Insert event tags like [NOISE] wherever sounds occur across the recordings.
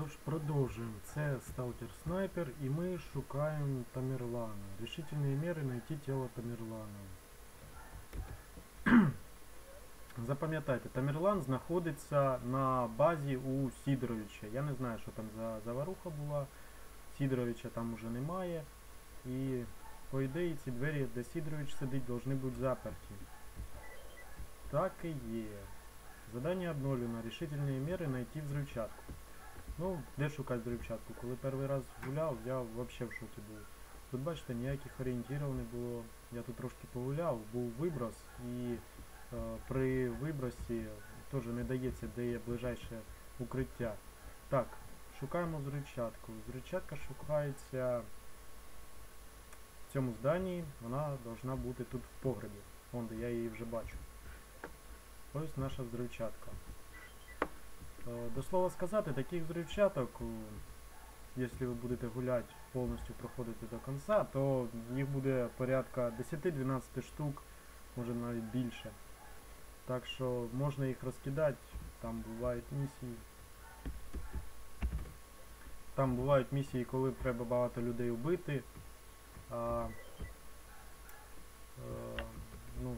Тож продовжуємо. Це Сталкер Снайпер і ми шукаємо Тамерлана. Решительні міри знайти тіло Тамерлана. [CLEARS THROAT] Запам'ятайте, Тамерлан знаходиться на базі у Сідоровича. Я не знаю, що там за заваруха була. Сідоровича там уже немає. І по ідеї ці двері, де Сідорович сидить, повинні бути заперті. Так і є. Задання обновлено. Решительні міри знайти взривчатку. Ну, де шукати взривчатку? Коли перший раз гуляв, я взагалі в шокі був. Тут бачите, ніяких орієнтірів не було. Я тут трошки погуляв, був виброс і е, при вибросі теж не дається, де є ближайше укриття. Так, шукаємо взривчатку. Взривчатка шукається в цьому зданні, вона повинна бути тут в погребі. Вон де я її вже бачу. Ось наша взривчатка. Е, До слова сказати, таких взривчаток, е, якщо ви будете гуляти, повністю проходити до кінця, то їх буде порядка 10-12 штук, може навіть більше. Так що можна їх розкидати, там бувають місії. Там бувають місії, коли треба багато людей вбити. А, е, ну,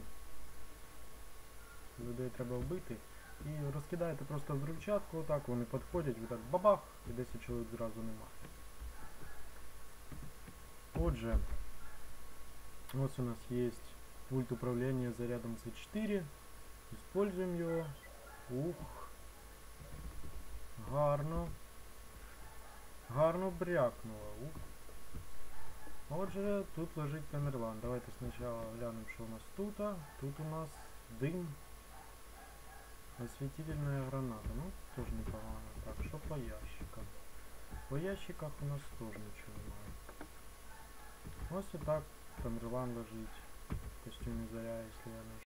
людей треба вбити. І розкидаєте просто взривчатку, отак вони підходять, ви так бабах, і 10 чоловік зразу немає. Отже, ось у нас є пульт управління зарядом C4. Используємо його. Ух. Гарно. Гарно брякнуло. Ух. Отже, тут лежить Тамерлан. Давайте спочатку глянемо, що у нас тут. Тут у нас дим. Осветительная граната. Ну, тоже непогано. Так, что по ящикам? По ящиках у нас тоже ничего немає. Ось і так Тамерлан лежить в костюмі заря, якщо я не